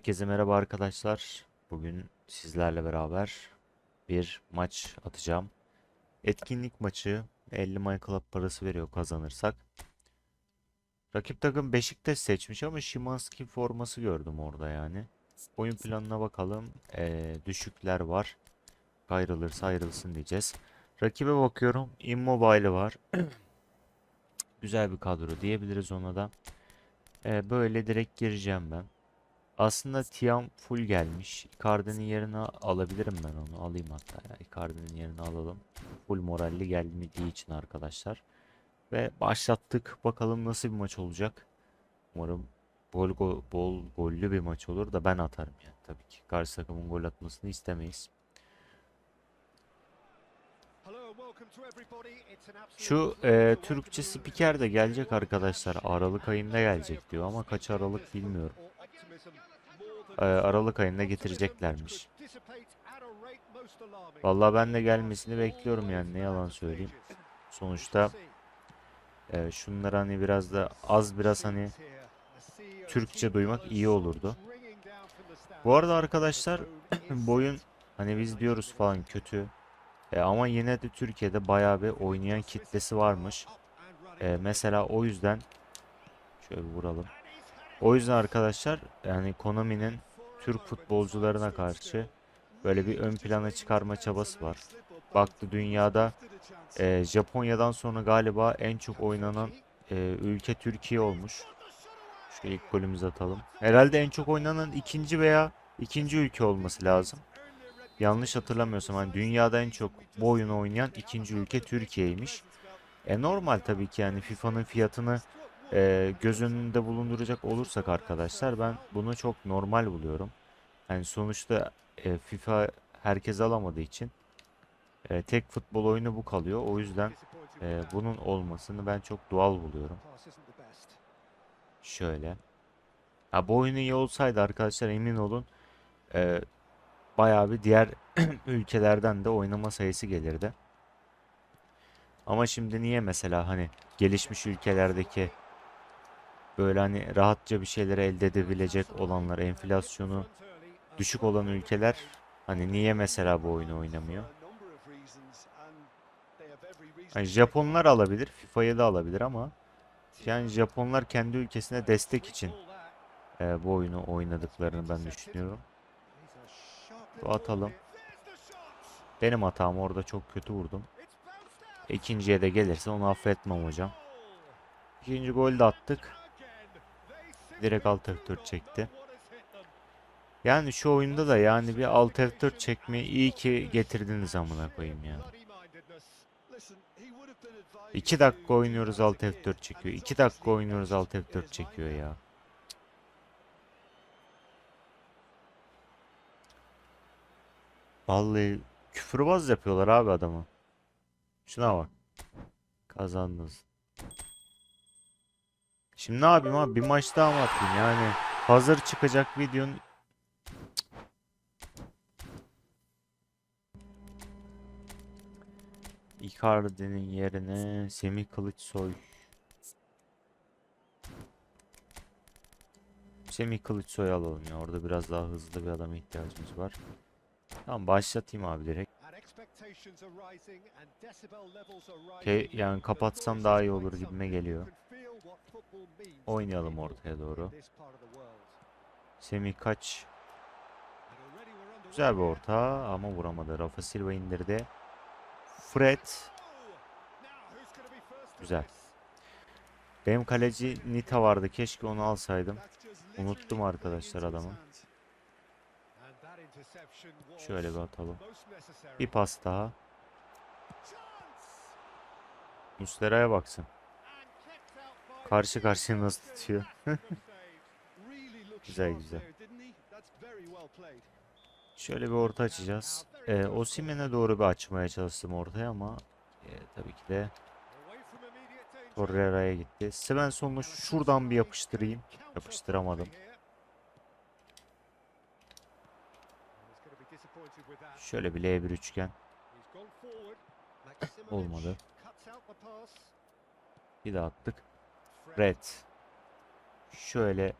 Herkese merhaba arkadaşlar. Bugün sizlerle beraber bir maç atacağım. Etkinlik maçı 50 My Club parası veriyor kazanırsak. Rakip takım Beşiktaş seçmiş ama Szymanski forması gördüm orada yani. Oyun planına bakalım. Ee, düşükler var. Ayrılırsa ayrılsın diyeceğiz. Rakibe bakıyorum. Immobile var. Güzel bir kadro diyebiliriz ona da. Ee, böyle direkt gireceğim ben. Aslında Tiam full gelmiş. Icardi'nin yerine alabilirim ben onu. Alayım hatta ya. Icardi'nin yerine alalım. Full moralli gelmediği için arkadaşlar. Ve başlattık. Bakalım nasıl bir maç olacak. Umarım bol, go bol gollü bir maç olur da ben atarım yani tabii ki. Karşı takımın gol atmasını istemeyiz. Şu e, Türkçe spiker de gelecek arkadaşlar. Aralık ayında gelecek diyor ama kaç Aralık bilmiyorum. E, Aralık ayında getireceklermiş. Vallahi ben de gelmesini bekliyorum yani ne yalan söyleyeyim. Sonuçta e, şunları hani biraz da az biraz hani Türkçe duymak iyi olurdu. Bu arada arkadaşlar bu oyun hani biz diyoruz falan kötü. E, ama yine de Türkiye'de bayağı bir oynayan kitlesi varmış. E, mesela o yüzden şöyle vuralım. O yüzden arkadaşlar yani Konami'nin Türk futbolcularına karşı böyle bir ön plana çıkarma çabası var. Baktı dünyada e, Japonya'dan sonra galiba en çok oynanan e, ülke Türkiye olmuş. Şu ilk golümüzü atalım. Herhalde en çok oynanan ikinci veya ikinci ülke olması lazım. Yanlış hatırlamıyorsam hani dünyada en çok bu oyunu oynayan ikinci ülke Türkiye'ymiş. E normal tabii ki yani FIFA'nın fiyatını e, göz önünde bulunduracak olursak arkadaşlar ben bunu çok normal buluyorum. Yani sonuçta e, FIFA herkes alamadığı için e, tek futbol oyunu bu kalıyor. O yüzden e, bunun olmasını ben çok doğal buluyorum. Şöyle. Ha, bu oyun iyi olsaydı arkadaşlar emin olun e, bayağı bir diğer ülkelerden de oynama sayısı gelirdi. Ama şimdi niye mesela hani gelişmiş ülkelerdeki böyle hani rahatça bir şeyler elde edebilecek olanlar, enflasyonu düşük olan ülkeler hani niye mesela bu oyunu oynamıyor? Hani Japonlar alabilir, FIFA'yı da alabilir ama yani Japonlar kendi ülkesine destek için e, bu oyunu oynadıklarını ben düşünüyorum. Bu atalım. Benim hatam orada çok kötü vurdum. İkinciye de gelirse onu affetmem hocam. İkinci gol de attık. Direkt alt F4 çekti. Yani şu oyunda da yani bir alt F4 çekmeyi iyi ki getirdiniz amına koyayım ya. 2 dakika oynuyoruz alt F4 çekiyor. 2 dakika oynuyoruz alt F4 çekiyor ya. Vallahi küfürbaz yapıyorlar abi adamı. Şuna bak. Kazandınız. Şimdi ne yapayım abi? Bir maç daha mı atayım? Yani hazır çıkacak videonun Icardi'nin yerine Semih Kılıçsoy. Semih Kılıçsoy alalım ya. Orada biraz daha hızlı bir adama ihtiyacımız var. Tamam başlatayım abi direkt. Ke yani kapatsam daha iyi olur gibime geliyor. Oynayalım ortaya doğru. Semih kaç. Güzel bir orta ama vuramadı. Rafa Silva indirdi. Fred. Güzel. Benim kaleci Nita vardı. Keşke onu alsaydım. Unuttum arkadaşlar adamı. Şöyle bir atalım. Bir pas daha. Muslera'ya baksın. Karşı karşıya nasıl tutuyor. güzel güzel. Şöyle bir orta açacağız. Ee, Osimen'e doğru bir açmaya çalıştım ortaya ama e, tabii ki de Torreira'ya gitti. Svensson'u şuradan bir yapıştırayım. Yapıştıramadım. Şöyle bir L1 üçgen. Olmadı. Bir daha attık. Red. Şöyle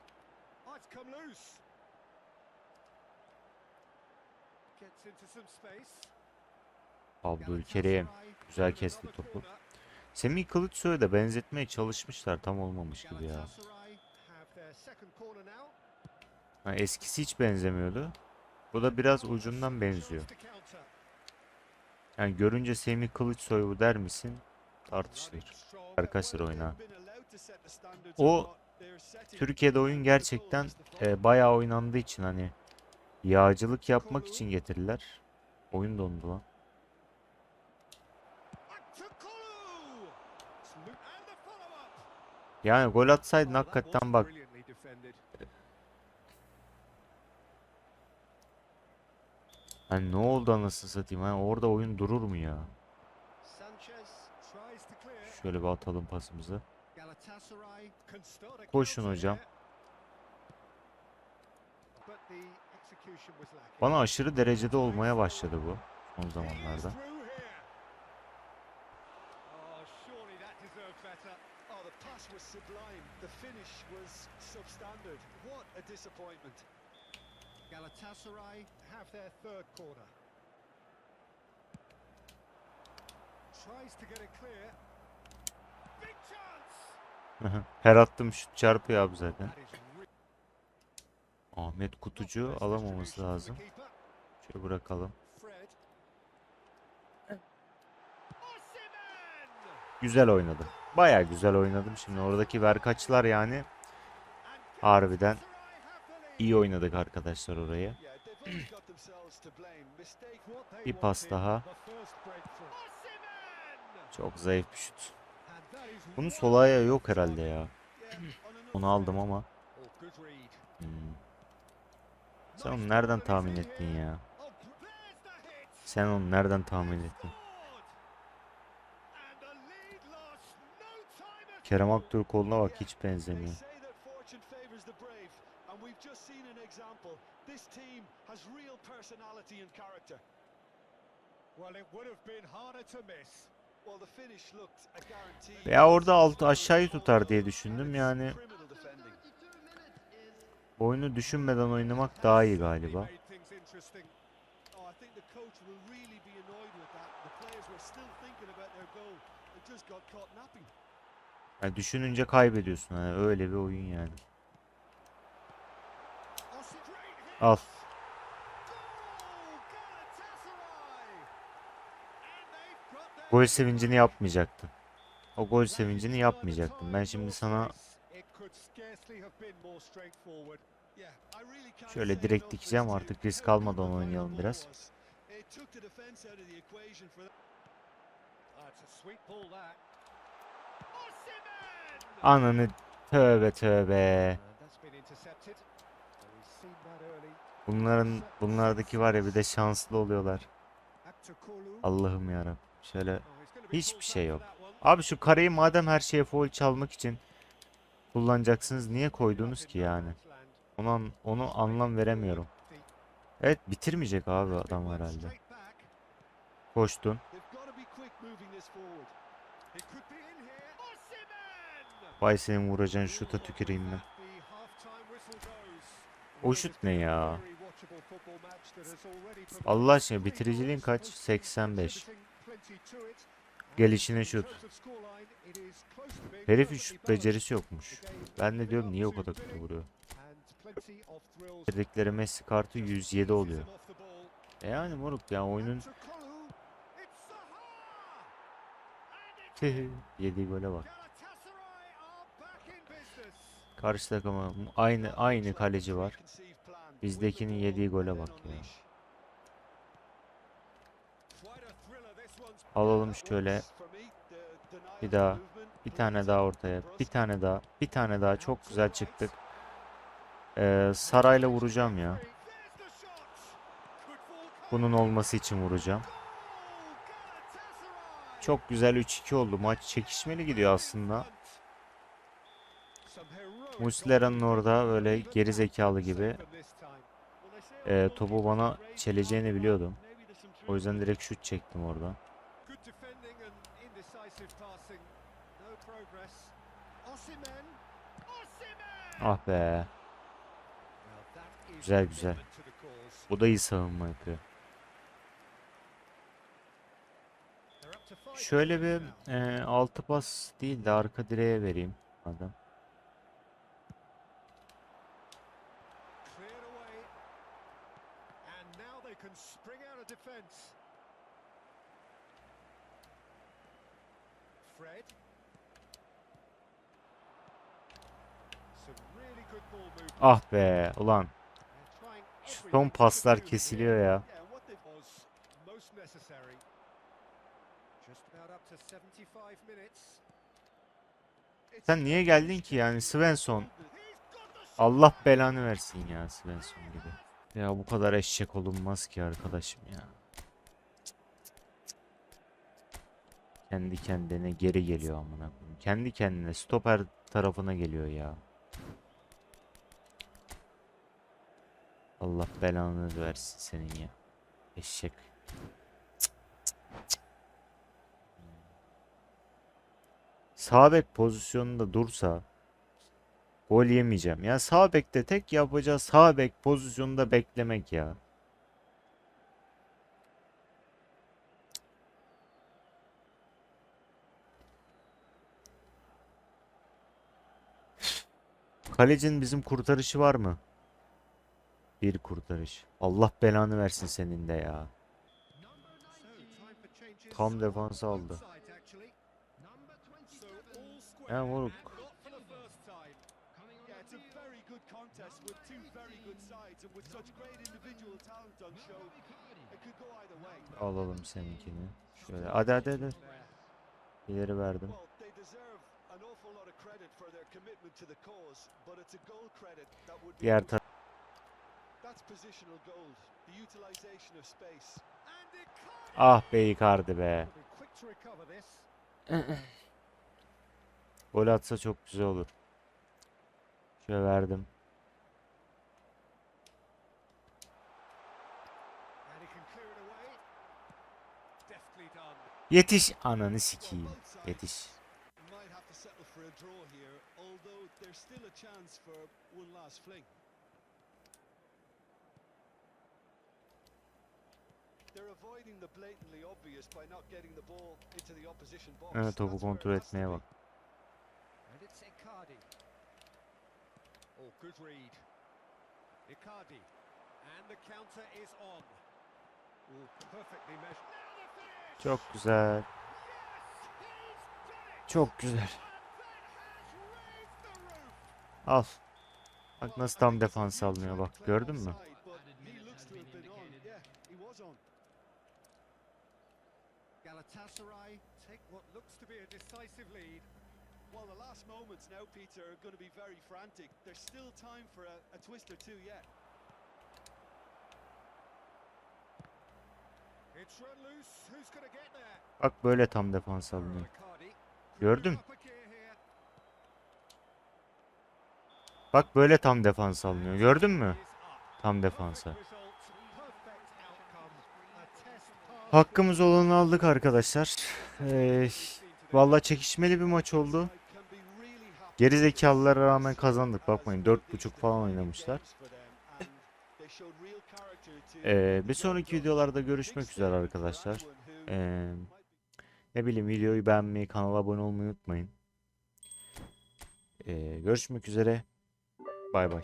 Abdülkerim güzel kesti topu. Semih Kılıçsoy'a da benzetmeye çalışmışlar tam olmamış gibi ya. Ha, eskisi hiç benzemiyordu. Bu da biraz ucundan benziyor. Yani görünce Semih Kılıçsoy bu der misin? Tartışılır. Arkadaşlar oyna. O Türkiye'de oyun gerçekten e, bayağı oynandığı için hani yağcılık yapmak için getirirler. Oyun dondu lan. Yani gol atsaydın hakikaten bak hani ne oldu anasını satayım hani orada oyun durur mu ya? Şöyle bir atalım pasımızı. Koşun hocam. Bana aşırı derecede olmaya başladı bu son zamanlarda. Galatasaray have their third corner. Tries to get it clear. Big chance! Her attığım şut çarpıyor abi zaten. Ahmet Kutucu from lazım. Şöyle bırakalım. Güzel oynadım. Baya güzel oynadım. Şimdi oradaki verkaçlar yani harbiden iyi oynadık arkadaşlar they Bir pas daha. Çok zayıf bir şut. Bunun sol yok herhalde ya. Onu aldım ama. Hmm. Sen onu nereden tahmin in ettin ya? Sen onu nereden tahmin ettin? Kerem all. Aktürkoğlu'na bak hiç benzemiyor. This team has real personality and character. Well, it would have been harder to miss. Well, the finish looked a guarantee. Ya orada altı aşağıyı tutar diye düşündüm yani. Oyunu düşünmeden oynamak daha iyi He galiba. Oh, I think the coach will really be annoyed with that. The players were still thinking about their goal. They just got caught napping. Yani düşününce kaybediyorsun hani öyle bir oyun yani. Al. Gol sevincini yapmayacaktın. O gol sevincini yapmayacaktın. Ben şimdi sana Şöyle direkt dikeceğim artık risk almadan oynayalım biraz. Ananı tövbe tövbe. Bunların bunlardaki var ya bir de şanslı oluyorlar. Allah'ım yarabbim. Şöyle hiçbir şey yok. Abi şu kareyi madem her şeye foul çalmak için kullanacaksınız niye koydunuz ki yani? Onu an- onu anlam veremiyorum. Evet bitirmeyecek abi adam herhalde. Koştun. Vay senin vuracağın şuta tüküreyim ben. O şut ne ya? Allah aşkına bitiriciliğin kaç? 85. Gelişine şut. Herifin şut becerisi yokmuş. Ben de diyorum niye o kadar kötü vuruyor. Bitirdikleri Messi kartı 107 oluyor. E yani moruk ya oyunun yediği gole bak. Karşı takıma aynı aynı kaleci var. Bizdekinin yediği gole bak ya. Alalım şöyle. Bir daha. Bir tane daha ortaya. Bir tane daha. Bir tane daha. Çok güzel çıktık. Ee, Sarayla vuracağım ya. Bunun olması için vuracağım. Çok güzel 3-2 oldu. Maç çekişmeli gidiyor aslında. Muslera'nın orada böyle geri zekalı gibi e, topu bana çeleceğini biliyordum. O yüzden direkt şut çektim orada. Ah be. Güzel güzel. Bu da iyi savunma yapıyor. Şöyle bir e, altı pas değil de arka direğe vereyim adam. Ah be ulan son paslar kesiliyor ya. Yeah, and what they was most necessary. Just about up to 75 minutes. Sen niye geldin ki yani Svensson? Allah belanı versin ya Svensson gibi. Ya bu kadar eşek olunmaz ki arkadaşım ya. Kendi kendine geri geliyor amına koyayım. Kendi kendine stoper tarafına geliyor ya. Allah belanı versin senin ya. Eşek. Sağ bek pozisyonunda dursa Gol yemeyeceğim. Ya sağ bekte tek yapacağı sağ bek pozisyonunda beklemek ya. Kalecinin bizim kurtarışı var mı? Bir kurtarış. Allah belanı versin senin de ya. Tam both aldı. Ya moruk. Alalım seninkini. Şöyle hadi hadi hadi. İleri verdim. Diğer taraf. Ah be Icardi be. Gol atsa çok güzel olur. Şöyle verdim. Yetiş ananı sikeyim. Yetiş. might have to settle for a draw here, although there's still a chance for one last fling. They're avoiding the blatantly obvious by not getting the ball into the opposition box. Evet topu kontrol etmeye bak. Oh, good read. Icardi. And the counter is on. Oh, perfectly measured. Çok güzel. Çok güzel. Al. Bak nasıl tam defans alınıyor bak gördün mü? Offside, but he looks to have been on. Yeah, he was on. Galatasaray take what looks to be a decisive lead. Well, the last moments now, Peter, are going to be very frantic. There's still time for a, a twist or two yet. It's run loose. Who's going to get there? Bak böyle tam defans alınıyor. Gördün? Bak böyle tam defans alınıyor. Gördün mü? Tam defansa. Hakkımız olanı aldık arkadaşlar. Ee, Valla çekişmeli bir maç oldu. Geri zekalılara rağmen kazandık. Bakmayın 4.5 falan oynamışlar. Ee, bir sonraki videolarda görüşmek üzere arkadaşlar. Ee, ne bileyim videoyu beğenmeyi, kanala abone olmayı unutmayın. Ee, görüşmek üzere. Bay bay.